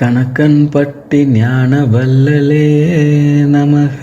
கணக்கன் பட்டி ஞான வல்லலே நமக.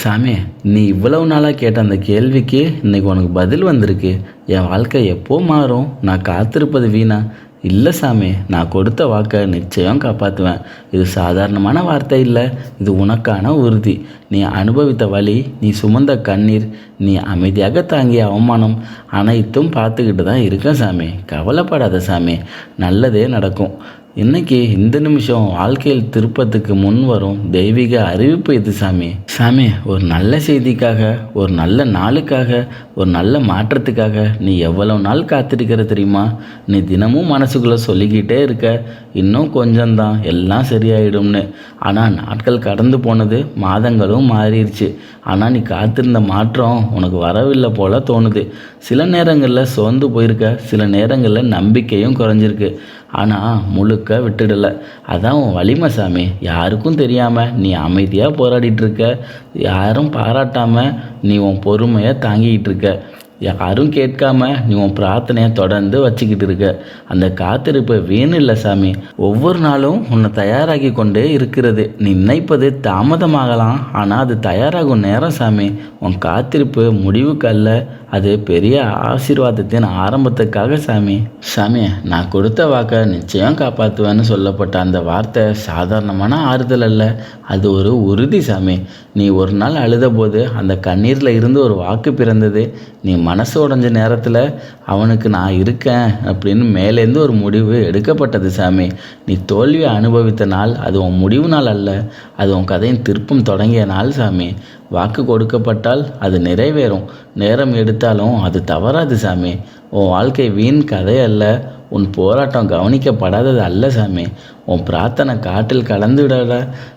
சாமி நீ இவ்வளவு நாளாக கேட்ட அந்த கேள்விக்கு இன்னைக்கு உனக்கு பதில் வந்திருக்கு. என் வாழ்க்கை எப்போ மாறும்? நான் காத்திருப்பது வீணா? இல்லை சாமி நான் கொடுத்த வாக்கை நிச்சயம் காப்பாற்றுவேன் இது சாதாரணமான வார்த்தை இல்லை இது உனக்கான உறுதி. நீ அனுபவித்த வழி நீ சுமந்த கண்ணீர் நீ அமைதியாக தாங்கிய அவமானம் அனைத்தும் பார்த்துக்கிட்டு தான் இருக்கேன் சாமி. கவலைப்படாத சாமி நல்லதே நடக்கும். இன்னைக்கு இந்த நிமிஷம் வாழ்க்கையில் திருப்பத்துக்கு முன் வரும் தெய்வீக அறிவிப்பு இது சாமி? சாமி ஒரு நல்ல செய்திக்காக ஒரு நல்ல நாளுக்காக ஒரு நல்ல மாற்றத்துக்காக நீ எவ்வளவு நாள் காத்திருக்கிற தெரியுமா? நீ தினமும் மனசுக்குள்ளே சொல்லிக்கிட்டே இருக்க. இன்னும் கொஞ்சம்தான் எல்லாம் சரியாயிடும்னு. ஆனால் நாட்கள் கடந்து போனது மாதங்களும் மாறிடுச்சு. ஆனால் நீ காத்திருந்த மாற்றம் உனக்கு வரவில்லை போல தோணுது. சில நேரங்களில் சோர்ந்து போயிருக்க சில நேரங்களில் நம்பிக்கையும் குறைஞ்சிருக்கு. ஆனால் முழுக்க விட்டுடல. அதான் உன் வலிமை சாமி. யாருக்கும் தெரியாமல் நீ அமைதியாக போராடிட்டு இருக்க. யாரும் பாராட்டாமல் நீ உன் பொறுமையை தாங்கிக்கிட்டு இருக்க. யாரும் கேட்காம நீ உன் பிரார்த்தனையை தொடர்ந்து வச்சுக்கிட்டு இருக்க. அந்த காத்திருப்பை வீண் இல்லை சாமி. ஒவ்வொரு நாளும் உன்னை தயாராகி கொண்டே இருக்கிறது. நீ நினைப்பது தாமதமாகலாம் ஆனால் அது தயாராகும் நேரம் சாமி. உன் காத்திருப்பு முடிவுக்கு அல்ல அது பெரிய ஆசீர்வாதத்தின் ஆரம்பத்துக்காக சாமி. சாமி நான் கொடுத்த வாக்கை நிச்சயம் காப்பாற்றுவேன்னு சொல்லப்பட்ட அந்த வார்த்தை சாதாரணமான ஆறுதல் அல்ல. அது ஒரு உறுதி சாமி. நீ ஒரு நாள் அழுத போது அந்த கண்ணீரில் இருந்து ஒரு வாக்கு பிறந்தது. நீ மனசு உடைஞ்ச நேரத்தில் அவனுக்கு நான் இருக்கேன் அப்படின்னு மேலேருந்து ஒரு முடிவு எடுக்கப்பட்டது சாமி. நீ தோல்வியை அனுபவித்த நாள் அது உன் முடிவு நாள் அல்ல. அது உன் கதையின் திருப்பம் தொடங்கிய நாள் சாமி. வாக்கு கொடுக்கப்பட்டால் அது நிறைவேறும். நேரம் எடுத்தாலும் அது தவறாது சாமி. உன் வாழ்க்கை வீண் கதை அல்ல. உன் போராட்டம் கவனிக்கப்படாதது அல்ல சாமி. உன் பிரார்த்தனை காட்டில் கலந்து விடாத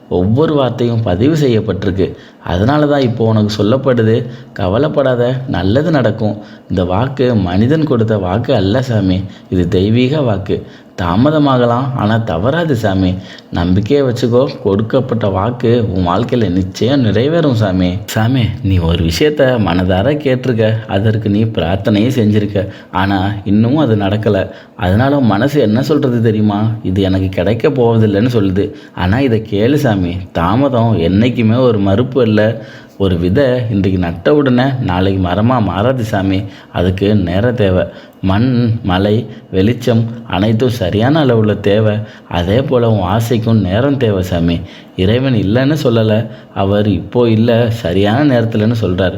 ஒவ்வொரு வார்த்தையும் பதிவு செய்யப்பட்டிருக்கு. அதனால தான் இப்போ உனக்கு சொல்லப்படுது கவலைப்படாத நல்லது நடக்கும். இந்த வாக்கு மனிதன் கொடுத்த வாக்கு அல்ல சாமி. இது தெய்வீக வாக்கு. தாமதமாகலாம் ஆனால் தவறாது சாமி. நம்பிக்கையை வச்சுக்கோ கொடுக்கப்பட்ட வாக்கு உன் வாழ்க்கையில் நிச்சயம் நிறைவேறும் சாமி. சாமி நீ ஒரு விஷயத்த மனதார கேட்டிருக்க. அதற்கு நீ பிரார்த்தனையும் செஞ்சுருக்க. ஆனால் இன்னமும் அது நடக்கலை. அதனால மனசு என்ன சொல்கிறது தெரியுமா? இது எனக்கு கிடைக்க போவதில்லைன்னு சொல்லுது. ஆனால் இதை கேளு சாமி. தாமதம் என்றைக்குமே ஒரு மறுப்பு இல்லை ஒரு விதை இன்றைக்கு நட்ட உடனே நாளைக்கு மரமாக மாறாது சாமி. அதுக்கு நேரம் தேவை. மண் மலை வெளிச்சம் அனைத்தும் சரியான அளவில் தேவை. அதே போல் உன் ஆசைக்கும் நேரம் தேவை சாமி. இறைவன் இல்லைன்னு சொல்லலை. அவர் இப்போ இல்லை சரியான நேரத்தில்னு சொல்கிறார்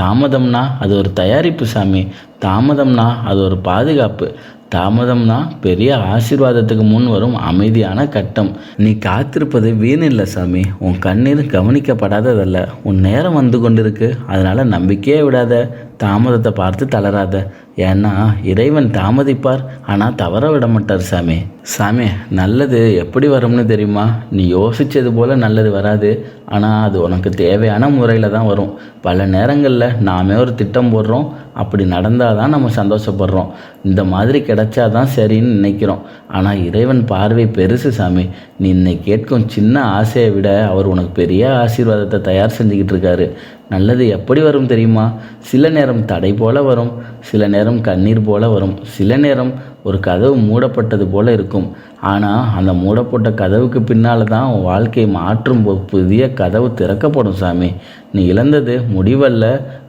தாமதம்னா அது ஒரு தயாரிப்பு சாமி. தாமதம்னா அது ஒரு பாதுகாப்பு. தாமதம்னா பெரிய ஆசீர்வாதத்துக்கு முன் வரும் அமைதியான கட்டம். நீ காத்திருப்பது வீணில்லை சாமி. உன் கண்ணீர் கவனிக்கப்படாததல்ல. உன் நேரம் வந்து கொண்டிருக்கு. அதனால நம்பிக்கையே விடாத. தாமதத்தை பார்த்து தளராத. ஏன்னா இறைவன் தாமதிப்பார் ஆனால் தவற விட மாட்டார் சாமி. சாமி நல்லது எப்படி வரும்னு தெரியுமா? நீ யோசித்தது போல் நல்லது வராது. ஆனால் அது உனக்கு தேவையான முறையில் தான் வரும். பல நேரங்களில் நாமே ஒரு திட்டம் போடுறோம். அப்படி நடந்தால் தான் நம்ம சந்தோஷப்படுறோம். இந்த மாதிரி கிடைச்சா தான் சரின்னு நினைக்கிறோம். ஆனால் இறைவன் பார்வை பெருசு சாமி. நீ இன்னை கேட்கும் சின்ன ஆசையை விட அவர் உனக்கு பெரிய ஆசீர்வாதத்தை தயார் செஞ்சுக்கிட்டு இருக்காரு. நல்லது எப்படி வரும் தெரியுமா? சில நேரம் தடை போல வரும் சில நேரம் கண்ணீர் போல வரும் சில நேரம் ஒரு கதவு மூடப்பட்டது போல இருக்கும். ஆனால் அந்த மூடப்பட்ட கதவுக்கு பின்னால் தான் உன் வாழ்க்கையை மாற்றும் புதிய கதவு திறக்கப்படும் சாமி. நீ இழந்தது முடிவல்ல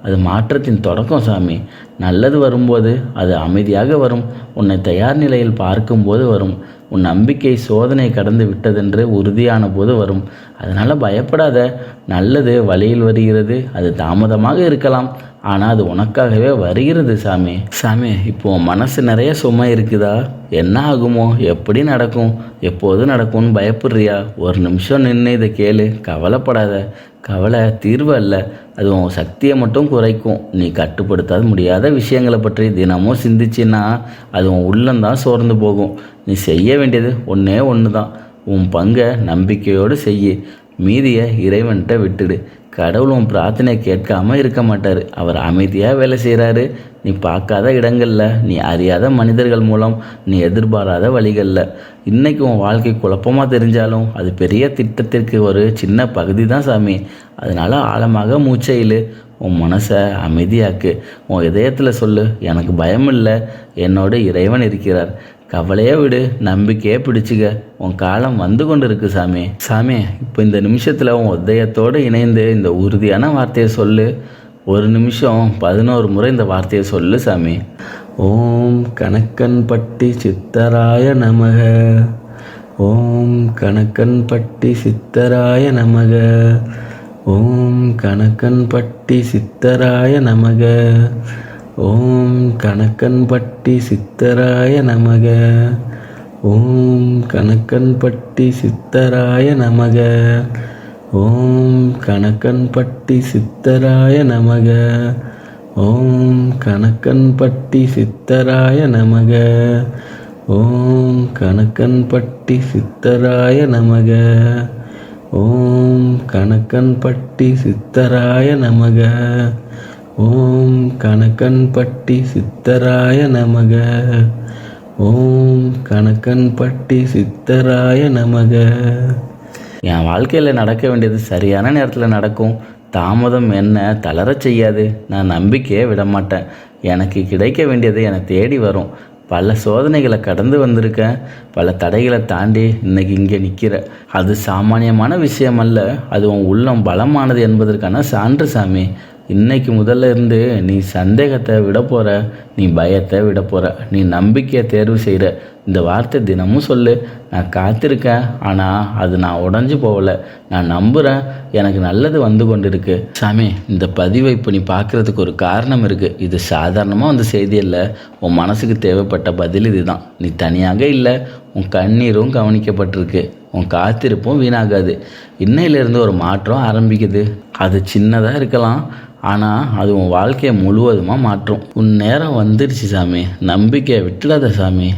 அது மாற்றத்தின் தொடக்கம் சாமி. நல்லது வரும்போது அது அமைதியாக வரும். உன்னை தயார் நிலையில் பார்க்கும்போது வரும். உன் நம்பிக்கை சோதனை கடந்து விட்டதென்று உறுதியான போது வரும். அதனால் பயப்படாத. நல்லது வழியில் வருகிறது. அது தாமதமாக இருக்கலாம். ஆனால் அது உனக்காகவே வருகிறது சாமி. சாமி. இப்போ மனசு நிறைய சுமை இருக்குதா? என்ன ஆகுமோ? எப்படி நடக்கும்? எப்போது நடக்கும்னு பயப்படுறியா? ஒரு நிமிஷம் நின்று இதை கேளு. கவலைப்படாத. கவலை தீர்வு அல்ல. அது உன் சக்தியை மட்டும் குறைக்கும். நீ கட்டுப்படுத்தாத முடியாத விஷயங்களை பற்றி தினமும் சிந்திச்சின்னா அது உன் உள்ளம்தான் சோர்ந்து போகும். நீ செய்ய வேண்டியது ஒன்றே ஒன்று தான் உன் பங்கை நம்பிக்கையோடு செய்யு. மீதியை இறைவன்கிட்ட விட்டுடு. கடவுள் உன் பிரார்த்தனை கேட்காம இருக்க மாட்டார். அவர் அமைதியாக வேலை செய்கிறாரு நீ பார்க்காத இடங்களில் நீ அறியாத மனிதர்கள் மூலம் நீ எதிர்பாராத வழிகளில். இன்னைக்கு உன் வாழ்க்கை குழப்பமாக தெரிஞ்சாலும் அது பெரிய திட்டத்திற்கு ஒரு சின்ன பகுதி தான் சாமி. அதனால் ஆழமாக மூச்சையிலு உன் மனசை அமைதியாக்கு. உன் இதயத்தில் சொல்லு எனக்கு பயம் இல்லை என்னோட இறைவன் இருக்கிறார். கவலையே விடு நம்பிக்கையே பிடிச்சிக்க. உன் காலம் வந்து கொண்டு இருக்கு சாமி. சாமி இப்போ இந்த நிமிஷத்தில் உன் உதயத்தோடு இணைந்து இந்த உறுதியான வார்த்தையை சொல்லு. ஒரு நிமிஷம் பதினோரு முறை இந்த வார்த்தையை சொல்லு சாமி. ஓம் கணக்கன் பட்டி சித்தராய நமக. ஓம் கணக்கன் பட்டி சித்தராய நமக. ஓம் கணக்கன் பட்டி சித்தராய நமக. ஓம் கணக்கன் பட்டி சித்தராய நமக. ஓம் கணக்கன் பட்டி சித்தராய நமக. ஓம் கணக்கன் பட்டி சித்தராய நமக. ஓம் கணக்கன் பட்டி சித்தராய நமக. ஓம் கணக்கன் பட்டி சித்தராய நமக. ஓம் கணக்கன் பட்டி சித்தராய நமக. ஓம் கணக்கன் பட்டி சித்தராய நமக. ஓம் கணக்கன் பட்டி சித்தராய நமக. என் வாழ்க்கையில் நடக்க வேண்டியது சரியான நேரத்தில் நடக்கும். தாமதம் என்ன தளரச் செய்யாது. நான் நம்பிக்கையே விட மாட்டேன் எனக்கு கிடைக்க வேண்டியது என்னை தேடி வரும். பல சோதனைகளை கடந்து வந்திருக்கேன். பல தடைகளை தாண்டி இன்னைக்கு இங்கே நிற்கிற அது சாமானியமான விஷயம் அல்ல அது உன் உள்ளம் பலமானது என்பதற்கான சான்று சாமி. இன்னைக்கு முதல்ல இருந்து நீ சந்தேகத்தை விட போகிற நீ பயத்தை விட போகிற நீ நம்பிக்கையை தேர்வு செய்கிற இந்த வார்த்தை தினமும் சொல்லு. நான் காத்திருக்கேன். ஆனால் அது நான் உடஞ்சி போகலை. நான் நம்புகிறேன் எனக்கு நல்லது வந்து கொண்டு இருக்கு சாமி இந்த பதிவை இப்போ நீ பார்க்குறதுக்கு ஒரு காரணம் இருக்குது இது சாதாரணமாக வந்த செய்தி இல்லை உன் மனசுக்கு தேவைப்பட்ட பதில் இதுதான். நீ தனியாக இல்லை. உன் கண்ணீரும் கவனிக்கப்பட்டிருக்கு. உன் காத்திருப்பும் வீணாகாது. இன்னையிலேருந்து ஒரு மாற்றம் ஆரம்பிக்குது. அது சின்னதாக இருக்கலாம். ஆனால் அது உன் வாழ்க்கையை முழுவதுமாக மாற்றும். உன் நேரம் வந்து வந்துடுச்சு சாமி. நம்பிக்கையை விட்டுடாத சாமி.